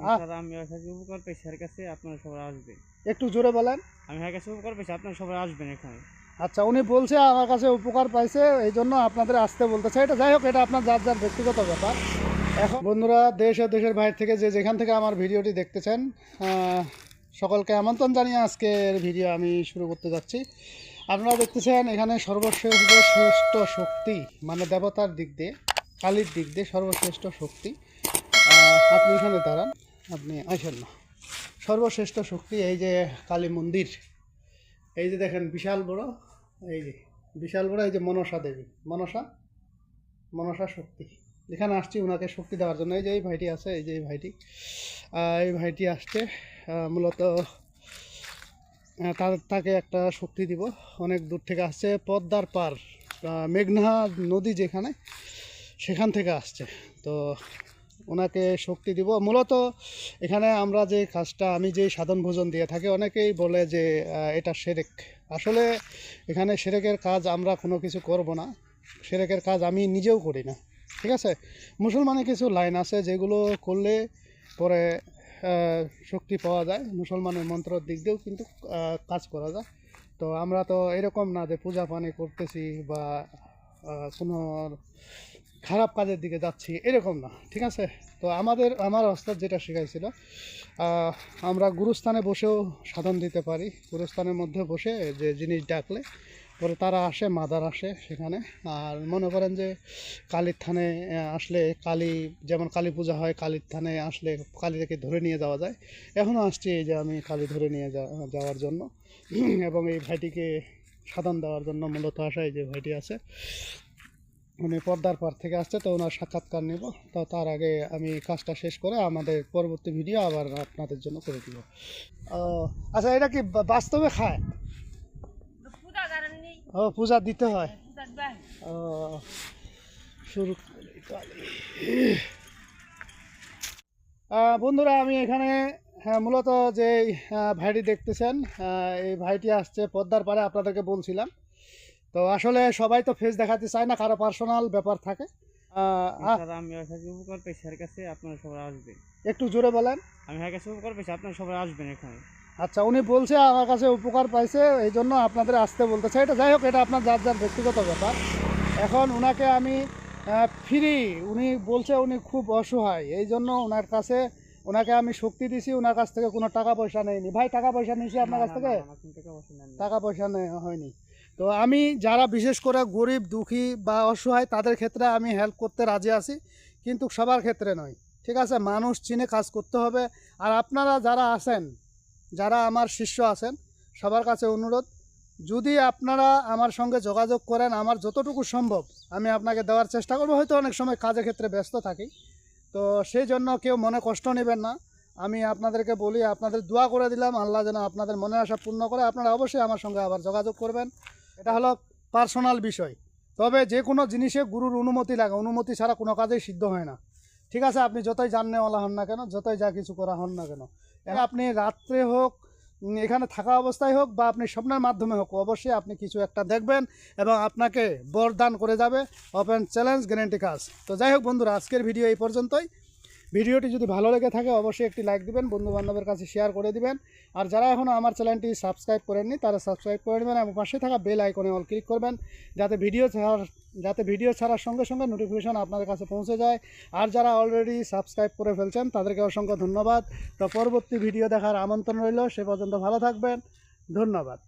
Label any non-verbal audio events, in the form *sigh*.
Sir আমি উপকার পেয়েছি এর কাছে আপনারা সবাই আসবেন। একটু জোরে বলেন। আমি এর কাছে উপকার পেয়েছি আপনারা সবাই আসবেন এখানে। আচ্ছা উনি বলছে আমার কাছে উপকার পাইছে এই জন্য আপনাদের আসতে বলতেছে। এটা যাই হোক এটা আপনার যার যার ব্যক্তিগত ব্যাপার। এখন বন্ধুরা দেশ ও দেশের বাইরে থেকে যে যেখান থেকে আমার ভিডিওটি দেখতেছেন সকলকে আমন্ত্রণ জানিয়ে আজকের ভিডিও আমি শুরু করতে যাচ্ছি। আপনারা দেখতেছেন এখানে সর্বশ্রেষ্ঠ শ্রেষ্ঠ শক্তি মানে দেবতার দিক দিয়ে কালীর দিক দিয়ে সর্বশ্রেষ্ঠ শক্তি। আপনি এখানে দাঁড়ান। আপনি আসেন না। সর্বশ্রেষ্ঠ শক্তি এই যে কালী মন্দির। এই যে দেখেন বিশাল বড়, এই যে বিশাল বড়, এই যে মনসা দেবী। মনসা? মনসা শক্তি। এখানে আসছি ওনাকে শক্তি দেওয়ার জন্য। এই যে এই ভাইটি আছে, এই যে এই ভাইটি। এই ভাইটি আসছে মূলত তার, তাকে একটা শক্তি দিব। অনেক দূর থেকে আসছে, পদ্মার পার মেঘনা নদী যেখানে, সেখান থেকে আসছে। তো ওনাকে শক্তি দিব। মূলত এখানে আমরা যে কাজটা, আমি যে সাধন ভোজন দিয়ে থাকি, অনেকেই বলে যে এটা সেরেক। আসলে এখানে সেরেকের কাজ আমরা কোনো কিছু করব না। সেরেকের কাজ আমি নিজেও করি না। ঠিক আছে? মুসলমানের কিছু লাইন আছে যেগুলো করলে পরে শক্তি পাওয়া যায়। মুসলমানের মন্ত্রর দিক দিয়েও কিন্তু কাজ করা যায়। তো আমরা তো এরকম না যে পূজা পানি করতেছি বা কোনো খারাপ কাজের দিকে যাচ্ছি, এরকম না, ঠিক আছে? তো আমাদের, আমার ওস্তাদ যেটা শেখাইছিল আমরা গুরুস্থানে বসেও সাধন দিতে পারি। গুরুস্থানের মধ্যে বসে যে জিনিস ডাকলে, পরে তারা আসে, মাদার আসে সেখানে। আর মনে করেন যে কালীর থানে আসলে কালী, যেমন কালী পূজা হয়, কালীর থানে আসলে কালীকে ধরে নিয়ে যাওয়া যায়। এখনও আসছি এই যে আমি কালী ধরে নিয়ে যাওয়ার জন্য। *clears throat* এবং এই ভাইটিকে সাধন দেওয়ার জন্য মূলত আসা এই যে ভাইটি আছে। উনি পর্দার পার থেকে আসছে তো ওনার সাক্ষাৎকার নেব। তো তার আগে আমি কাজটা শেষ করে আমাদের পরবর্তী ভিডিও আবার আপনাদের জন্য করে দিব। আচ্ছা এটা কি বাস্তবে খায়? ও পূজা দিতে হয়। ও শুরু বন্ধুরা আমি এখানে হ্যাঁ, মূলত যে ভাইটি দেখতেছেন এই ভাইটি আসছে পদ্মার পারে আপনাদেরকে বলছিলাম। তো আসলে সবাই তো ফেস দেখাতে চায় না কারও পার্সোনাল ব্যাপার থাকে। আমি উপকার পেয়েছি কাছে আপনারা সবাই আসবেন। একটু জোরে বলেন। আমি এর কাছে উপকার পেয়েছি আপনারা সবাই আসবেন এখানে। আচ্ছা উনি বলছে আমার কাছে উপকার পাইছে এই জন্য আপনাদের আসতে বলতেছে। এটা যাই হোক এটা আপনার যার যার ব্যক্তিগত ব্যাপার। এখন ওনাকে আমি ফ্রি উনি বলছে উনি খুব অসহায় এই জন্য ওনার কাছে ওনাকে আমি শক্তি দিছি ওনার কাছ থেকে কোনো টাকা পয়সা নেয়নি। ভাই টাকা পয়সা নিয়েছি আপনার কাছ থেকে? টাকা পয়সা নেই হয়নি। তো আমি যারা বিশেষ করে গরিব, দুঃখী বা অসহায়, তাদের ক্ষেত্রে আমি হেল্প করতে রাজি আছি, কিন্তু সবার ক্ষেত্রে নয়। ঠিক আছে? মানুষ চিনে কাজ করতে হবে। আর আপনারা যারা আছেন, যারা আমার শিষ্য আছেন, সবার কাছে অনুরোধ, যদি আপনারা আমার সঙ্গে যোগাযোগ করেন, আমার যতটুকু সম্ভব, আমি আপনাকে দেওয়ার চেষ্টা করব। হয়তো অনেক সময় কাজের ক্ষেত্রে ব্যস্ত থাকি। তো সেই জন্য কেউ মনে কষ্ট নেবেন না। আমি আপনাদেরকে বলি, আপনাদের দোয়া করে দিলাম। আল্লাহ যেন আপনাদের মনের আশা পূর্ণ করে। আপনারা অবশ্যই আমার সঙ্গে আবার যোগাযোগ করবেন। এটা হলো পার্সোনাল বিষয়। তবে যে কোনো জিনিসে গুরুর অনুমতি লাগে, অনুমতি ছাড়া কোনো কাজেই সিদ্ধ হয় না। ঠিক আছে, আপনি যতই জাননেওয়ালা হন না কেন, যতই যা কিছু করা হন না কেন আপনি রাত্রে হোক এখানে থাকা অবস্থায় হোক বা আপনি স্বপ্নের মাধ্যমে হোক, অবশ্যই আপনি কিছু একটা দেখবেন এবং আপনাকে বরদান করে যাবে। ওপেন চ্যালেঞ্জ গ্যারেন্টি কাজ তো যাই হোক বন্ধুরা, আজকের ভিডিও এই পর্যন্তই। ভিডিওটি যদি ভালো লেগে থাকে, অবশ্যই একটি লাইক দিবেন বন্ধু বান্ধবের কাছে শেয়ার করে দিবেন। আর যারা এখনও আমার চ্যানেলটি সাবস্ক্রাইব করেননি, তারা সাবস্ক্রাইব করে নেবেন এবং পাশে থাকা বেল আইকনে অল ক্লিক করবেন, যাতে ভিডিও ছাড়ার, যাতে ভিডিও ছাড়ার সঙ্গে সঙ্গে নোটিফিকেশন আপনাদের কাছে পৌঁছে যায়। আর যারা অলরেডি সাবস্ক্রাইব করে ফেলছেন, তাদেরকে অসংখ্য ধন্যবাদ। তো পরবর্তী ভিডিও দেখার আমন্ত্রণ রইল, সে পর্যন্ত ভালো থাকবেন। ধন্যবাদ।